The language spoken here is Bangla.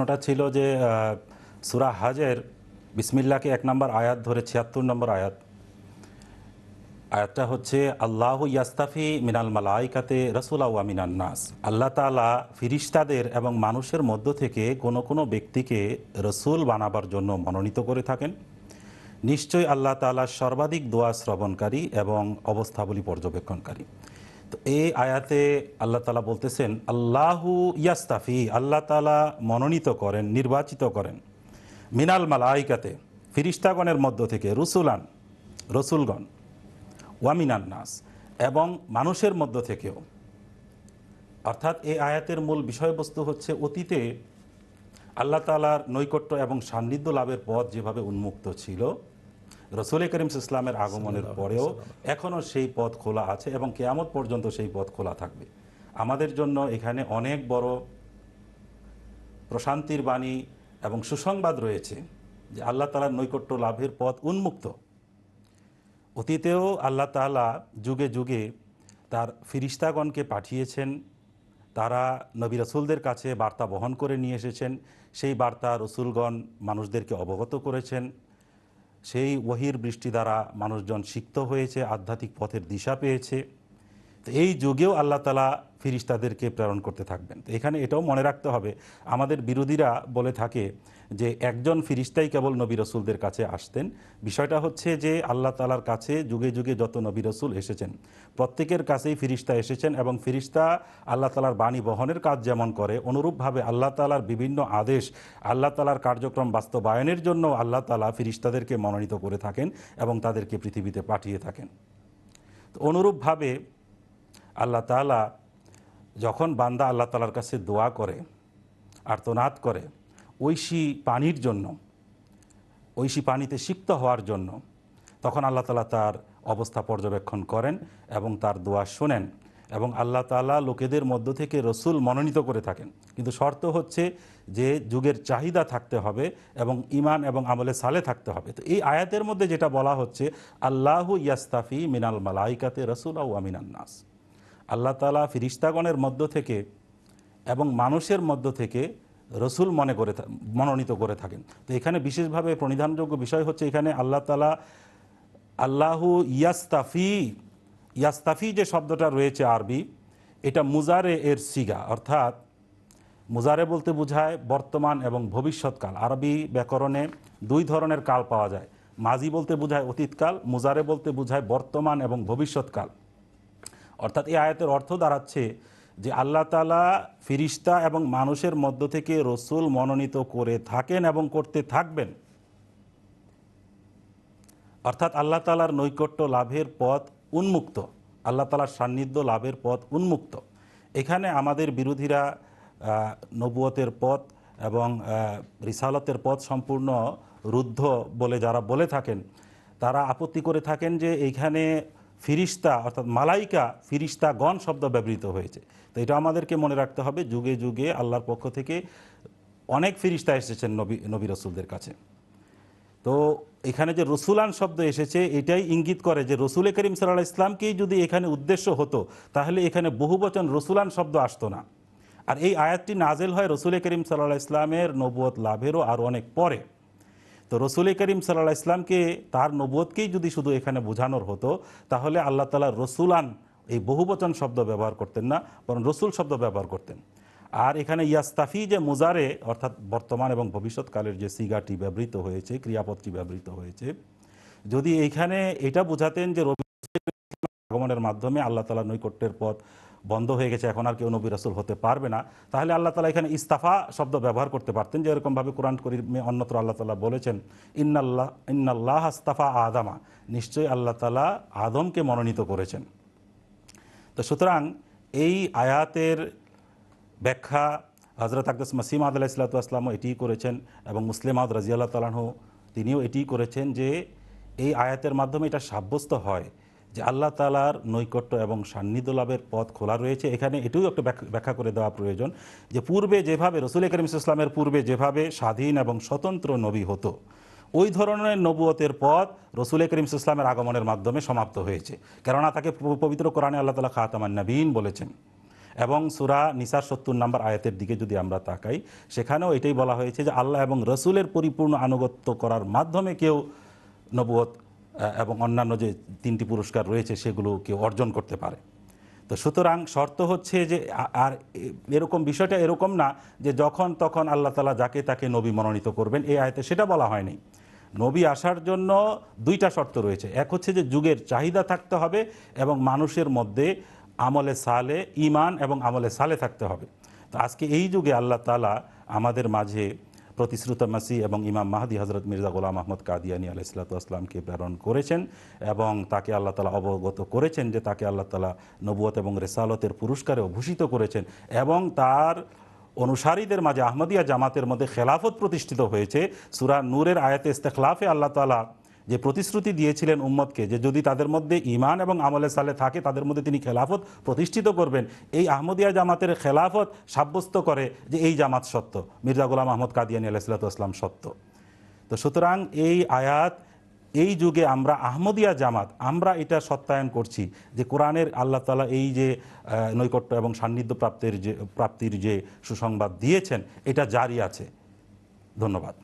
প্রশ্নটা ছিল যে সুরা হাজের বিসমিল্লাকে এক নম্বর আয়াত ধরে ছিয়াত্তর নম্বর আয়াত। আয়াতটা হচ্ছে, আল্লাহ ইয়াস্তাফি মিনাল মালাইকাতে রসুলা ওয়া মিনান নাস। আল্লাহ তালা ফিরিস্তাদের এবং মানুষের মধ্য থেকে কোনো কোনো ব্যক্তিকে রসুল বানাবার জন্য মনোনীত করে থাকেন। নিশ্চয়ই আল্লাহ তালা সর্বাধিক দোয়া শ্রবণকারী এবং অবস্থাবলী পর্যবেক্ষণকারী। তো এই আয়াতে আল্লাহ তালা বলতেছেন, আল্লাহু ইয়াস্তাফি আল্লাহ তালা মনোনীত করেন, নির্বাচিত করেন। মিনাল মালাইকাতে, ফিরিস্তাগণের মধ্য থেকে রসুলান, রসুলগণ ওয়ামিনান নাস, এবং মানুষের মধ্য থেকেও। অর্থাৎ এই আয়াতের মূল বিষয়বস্তু হচ্ছে অতীতে আল্লাহ তালার নৈকট্য এবং সান্নিধ্য লাভের পথ যেভাবে উন্মুক্ত ছিল রসুল করিম ইসলামের আগমনের পরেও এখনও সেই পথ খোলা আছে এবং কেয়ামত পর্যন্ত সেই পথ খোলা থাকবে। আমাদের জন্য এখানে অনেক বড় প্রশান্তির বাণী এবং সুসংবাদ রয়েছে যে আল্লাহ তালার নৈকট্য লাভের পথ উন্মুক্ত। অতীতেও আল্লাহ তাআলা যুগে যুগে তার ফিরিস্তাগণকে পাঠিয়েছেন তারা নবী রসুলদের কাছে বার্তা বহন করে নিয়ে এসেছেন সেই বার্তা রসুলগণ মানুষদেরকে অবগত করেছেন। সেই ওহির বৃষ্টি দ্বারা মানুষজন সিক্ত হয়েছে আধ্যাত্মিক পথের দিশা পেয়েছে। তো এই যুগেও আল্লাহ তালা ফিরিস্তাদেরকে প্রেরণ করতে থাকবেন। এখানে এটাও মনে রাখতে হবে, আমাদের বিরোধীরা বলে থাকে যে একজন ফিরিস্তাই কেবল নবী রসুলদের কাছে আসতেন। বিষয়টা হচ্ছে যে আল্লাহ তালার কাছে যুগে যুগে যত নবী রসুল এসেছেন, প্রত্যেকের কাছেই ফিরিস্তা এসেছেন এবং ফিরিস্তা আল্লাহ তালার বাণী বহনের কাজ যেমন করে, অনুরূপভাবে আল্লাহ তালার বিভিন্ন আদেশ, আল্লাহ তালার কার্যক্রম বাস্তবায়নের জন্য আল্লাহ তালা ফিরিস্তাদেরকে মনোনীত করে থাকেন এবং তাদেরকে পৃথিবীতে পাঠিয়ে থাকেন। অনুরূপভাবে আল্লাহ তালা যখন বান্দা আল্লাহ তালার কাছে দোয়া করে, আর্তনাদ করে, ঐশী পানির জন্য, ঐশী পানিতে সিক্ত হওয়ার জন্য, তখন আল্লাহ তালা তার অবস্থা পর্যবেক্ষণ করেন এবং তার দোয়া শোনেন এবং আল্লাহ তালা লোকেদের মধ্য থেকে রসুল মনোনীত করে থাকেন। কিন্তু শর্ত হচ্ছে যে যুগের চাহিদা থাকতে হবে এবং ইমান এবং আমলে সালে থাকতে হবে। তো এই আয়াতের মধ্যে যেটা বলা হচ্ছে, আল্লাহু ইয়াস্তাফি মিনাল মালাইকাতে রসুল আউ আমিনান নাস। আল্লাহ তালা ফিরিস্তাগণের মধ্য থেকে এবং মানুষের মধ্য থেকে রসুল মনে করে মনোনীত করে থাকেন। তো এখানে বিশেষভাবে প্রণিধানযোগ্য বিষয় হচ্ছে এখানে আল্লাহ তালা আল্লাহু ইয়াস্তাফি ইয়াস্তাফি যে শব্দটা রয়েছে আরবি, এটা মুজারে এর সিগা, অর্থাৎ মুজারে বলতে বোঝায় বর্তমান এবং ভবিষ্যৎকাল আরবি ব্যাকরণে দুই ধরনের কাল পাওয়া যায়। মাজি বলতে বোঝায় অতীতকাল মুজারে বলতে বোঝায় বর্তমান এবং ভবিষ্যৎকাল অর্থাৎ এই আয়াতের অর্থ দাঁড়াচ্ছে যে আল্লাহ তালা ফিরিস্তা এবং মানুষের মধ্য থেকে রসুল মনোনীত করে থাকেন এবং করতে থাকবেন। অর্থাৎ আল্লাহ তালার নৈকট্য লাভের পথ উন্মুক্ত, আল্লাহ তালার সান্নিধ্য লাভের পথ উন্মুক্ত। এখানে আমাদের বিরোধীরা নবুয়তের পথ এবং রিসালতের পথ সম্পূর্ণ রুদ্ধ বলে যারা বলে থাকেন, তারা আপত্তি করে থাকেন যে এইখানে ফিরিস্তা, অর্থাৎ মালাইকা ফিরিস্তা গণ শব্দ ব্যবহৃত হয়েছে। তো এটা আমাদেরকে মনে রাখতে হবে, যুগে যুগে আল্লাহর পক্ষ থেকে অনেক ফিরিস্তা এসেছেন নবী নবী রসুলদের কাছে। তো এখানে যে রসুলান শব্দ এসেছে, এটাই ইঙ্গিত করে যে রসুলে করিম সাল্লাহ ইসলামকেই যদি এখানে উদ্দেশ্য হতো, তাহলে এখানে বহুবচন রসুলান শব্দ আসতো না। আর এই আয়াতটি নাজেল হয় রসুল করিম সাল্লাহ ইসলামের নবুয়ত লাভেরও আরও অনেক পরে। তো রসুল করিম সাল্লাহ ইসলামকে তার নবুয়তকেই যদি শুধু এখানে বোঝানোর হতো, তাহলে আল্লাহ তালা রসুলান এই বহুবচন শব্দ ব্যবহার করতেন না, বরং রসুল শব্দ ব্যবহার করতেন। আর এখানে ইয়াস্তাফি যে মুজারে, অর্থাৎ বর্তমান এবং ভবিষ্যৎকালের যে সিগাটি ব্যবহৃত হয়েছে, ক্রিয়াপদটি ব্যবহৃত হয়েছে, যদি এইখানে এটা বোঝাতেন যে রবি আগমনের মাধ্যমে আল্লাহ তালা নৈকট্যের পথ বন্ধ হয়ে গেছে, এখন আর কেউ নবী রাসুল হতে পারবে না। তাহলে আল্লাহ তালা এখানে ইস্তাফা শব্দ ব্যবহার করতে পারতেন যে এরকমভাবে কোরআন করিমে অন্যত্র আল্লাহ তালা বলেছেন, ইন্নাল্লাহ ইন্নাল্লাহ আস্তাফা আদামা। নিশ্চয়ই আল্লাহ তালা আদমকে মনোনীত করেছেন। তো সুতরাং এই আয়াতের ব্যাখ্যা হজরত আকদাস মাসিম আদ আলাহিসাল্লামও এটিই করেছেন এবং মুসলিম আদ রাজিয়াল্লাহ তালাহ তিনিও এটিই করেছেন যে এই আয়াতের মাধ্যমে এটা সাব্যস্ত হয়। যে আল্লাহ তালার নৈকট্য এবং সান্নিধ্য লাভের পথ খোলা রয়েছে। এখানে এটিও একটু ব্যাখ্যা- করে দেওয়া প্রয়োজন যে পূর্বে যেভাবে রসুল করিম ইসলামের পূর্বে যেভাবে স্বাধীন এবং স্বতন্ত্র নবী হতো, ওই ধরনের নবুয়তের পথ রসুল করিম ইসলামের আগমনের মাধ্যমে সমাপ্ত হয়েছে। কেননা তাকে পবিত্র কোরআনে আল্লাহ তালা খাতামান নবীন বলেছেন এবং সুরা নিসার সত্তর নাম্বার আয়াতের দিকে যদি আমরা তাকাই, সেখানেও এটাই বলা হয়েছে যে আল্লাহ এবং রসুলের পরিপূর্ণ আনুগত্য করার মাধ্যমে কেউ নবুয়ত এবং অন্যান্য যে তিনটি পুরস্কার রয়েছে সেগুলো কেউ অর্জন করতে পারে। তো সুতরাং শর্ত হচ্ছে যে আর এরকম বিষয়টা এরকম না যে যখন তখন আল্লাহ তালা যাকে তাকে নবী মনোনীত করবেন, এই আয়তে সেটা বলা হয়নি। নবী আসার জন্য দুইটা শর্ত রয়েছে। এক হচ্ছে যে যুগের চাহিদা থাকতে হবে এবং মানুষের মধ্যে আমলে সালে ইমান এবং আমলে সালে থাকতে হবে। তো আজকে এই যুগে আল্লাহ তালা আমাদের মাঝে প্রতিশ্রুত মাসি এবং ইমাম মাহাদি হজরত মির্জা গোলাম আহমদ কাদিয়ানি আলাহ ইসলাতামকে প্রেরণ করেছেন এবং তাকে আল্লাহ তালা অবগত করেছেন যে তাকে আল্লাহ তালা নবুয়ত এবং রেসালতের পুরস্কারে অভূষিত করেছেন এবং তার অনুসারীদের মাঝে আহমদিয়া জামাতের মধ্যে খেলাফত প্রতিষ্ঠিত হয়েছে। সুরা নূরের আয়াতে ইস্তেখলাফে আল্লাহ তালা যে প্রতিশ্রুতি দিয়েছিলেন উম্মতকে যে যদি তাদের মধ্যে ইমান এবং আমলে সালে থাকে, তাদের মধ্যে তিনি খেলাফত প্রতিষ্ঠিত করবেন। এই আহমদিয়া জামাতের খেলাফত সাব্যস্ত করে যে এই জামাত সত্য, মির্জা গোলাম আহমদ কাদিয়ানি আলাইসালাতাম সত্য। তো সুতরাং এই আয়াত, এই যুগে আমরা আহমদিয়া জামাত, আমরা এটা সত্যায়ন করছি যে কোরআনের আল্লাহ তালা এই যে নৈকট্য এবং সান্নিধ্য প্রাপ্তির যে প্রাপ্তির যে সুসংবাদ দিয়েছেন, এটা জারি আছে। ধন্যবাদ।